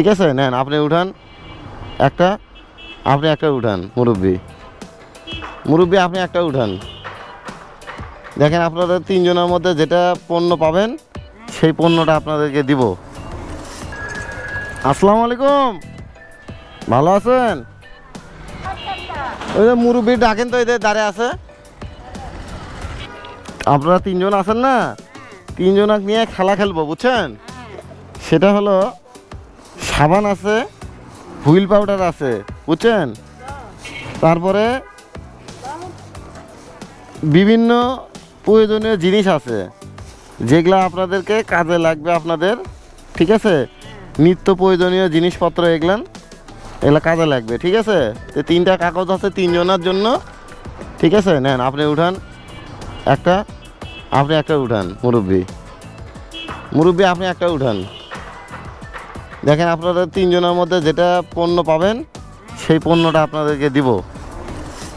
ঠিক আছে, নেন, আপনি উঠান। একটা, আপনি একটা উঠান, মুরব্বী। মুরব্বী, আপনি একটা উঠান। দেখেন, আপনাদের তিনজনের মধ্যে যেটা পণ্য পাবেন, সেই পণ্যটা আপনাদেরকে দিব। আসসালামু আলাইকুম। ভালো আছেন? ওই যে মুরব্বী ডাকেন তো এদের দাঁড়ে আছে। আপনারা তিনজন আছেন না? তিনজনাক নিয়ে খেলা খেলব, বুঝছেন? সেটা হলো সাবান আছে, হুইল পাউডার আছে, বুঝছেন? তারপরে বিভিন্ন প্রয়োজনীয় জিনিস আছে, যেগুলো আপনাদেরকে কাজে লাগবে আপনাদের, ঠিক আছে? নিত্য প্রয়োজনীয় জিনিসপত্র এগুলান এগুলো কাজে লাগবে, ঠিক আছে? তো তিনটা কাগজ আছে তিনজনের জন্য, ঠিক আছে? নেন, আপনি উঠান। একটা, আপনি একটা উঠান, মুরব্বী। মুরব্বী, আপনি একটা উঠান। দেখেন আপনাদের তিনজনের মধ্যে যেটা পণ্য পাবেন সেই পণ্যটা আপনাদেরকে দিব।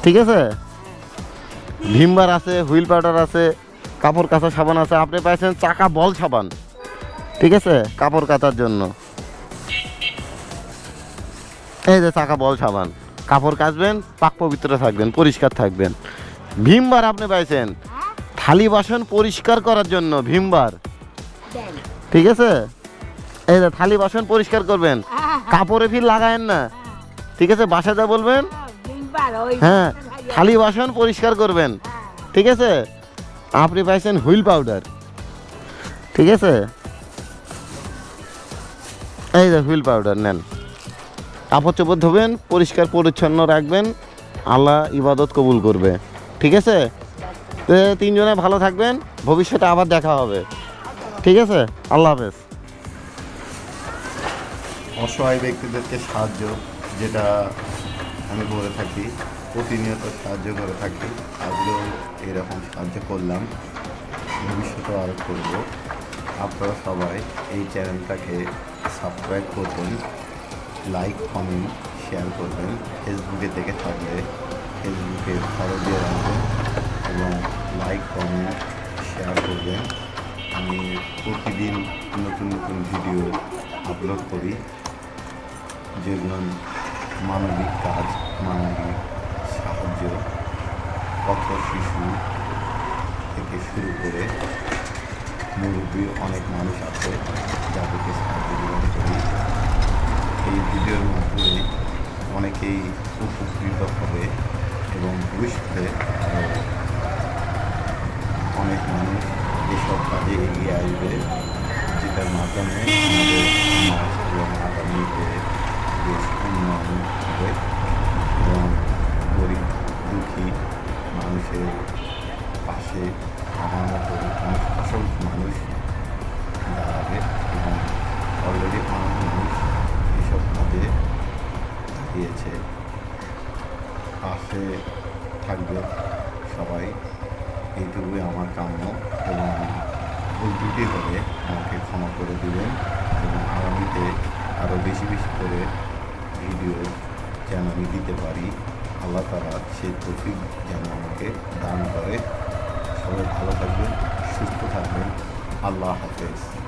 ঠিক আছে? ভিমবার আছে হুইল পাউডার আছে কাপড় কাচা সাবান আছে আপনি পাইছেন চাকা বল সাবান। ঠিক আছে? কাপড় কাচার জন্য। এই যে চাকা বল সাবান। কাপড় কাচবেন পাক পবিত্র থাকবেন পরিষ্কার থাকবেন। ভীমবার আপনি পাইছেন। থালি বাসন পরিষ্কার করার জন্য ভীমবার। ঠিক আছে? এই যে থালি বাসন পরিষ্কার করবেন। কাপড়ে ফির লাগায়েন না। ঠিক আছে বাসা যা বলবেন? হ্যাঁ থালি বাসন পরিষ্কার করবেন। ঠিক আছে? আপনি পাইছেন হুইল পাউডার। ঠিক আছে? এই যে হুইল পাউডার নেন। কাপড় চোপড় ধোবেন পরিষ্কার পরিচ্ছন্ন রাখবেন। আল্লাহ ইবাদত কবুল করবে। ঠিক আছে? তিনজনে ভালো থাকবেন। ভবিষ্যতে আবার দেখা হবে। ঠিক আছে? আল্লাহ হাফেজ। অসহায় ব্যক্তিদেরকে সাহায্য, যেটা আমি করে থাকি, প্রতিনিয়ত সাহায্য করে থাকি আজকেও এরকম সাহায্য করলাম। ভবিষ্যতেও আরও করব। আপনারা সবাই এই চ্যানেলটাকে সাবস্ক্রাইব করবেন, লাইক, কমেন্ট, শেয়ার করবেন, ফেসবুকে থেকে থাকলে ফেসবুকে ফলো দিয়ে রাখবেন এবং লাইক, কমেন্ট, শেয়ার করবেন। আমি প্রতিদিন নতুন নতুন ভিডিও আপলোড করি। যেগুলো মানবিক কাজ, মানবিক সাহায্য পথ শিশু থেকে শুরু করে মুরব্বীর অনেক মানুষ আছে যাদেরকে সাহায্য প্রদান করি। এই ভিডিওর মাধ্যমে অনেকেই উপকৃত হবে এবং ভবিষ্যতে অনেক মানুষ এসব কাজে এগিয়ে আসবে, যেটার মাধ্যমে আমাদের সমাজ এবং আগামীতে দেশ উন্নয়ন হবে এবং গরিব দুঃখী মানুষের পাশে আমার মতো অনেক অসংখ্য মানুষ দাঁড়াবে এবং অলরেডি অনেক মানুষ এসব কাজে দাঁড়িয়েছে পাশে থাকবে সবাই। এইটুকুই আমার কাম্য এবং ভুল ত্রুটি হলে আমাকে ক্ষমা করে দিবেন এবং আগামীতে আরও বেশি বেশি করে ভিডিও যেন আমি দিতে পারি, আল্লাহ তারা সে তফিক যেন আমাকে দান করে। সবাই ভালো থাকবেন, সুস্থ থাকবেন। আল্লাহ হাফেজ।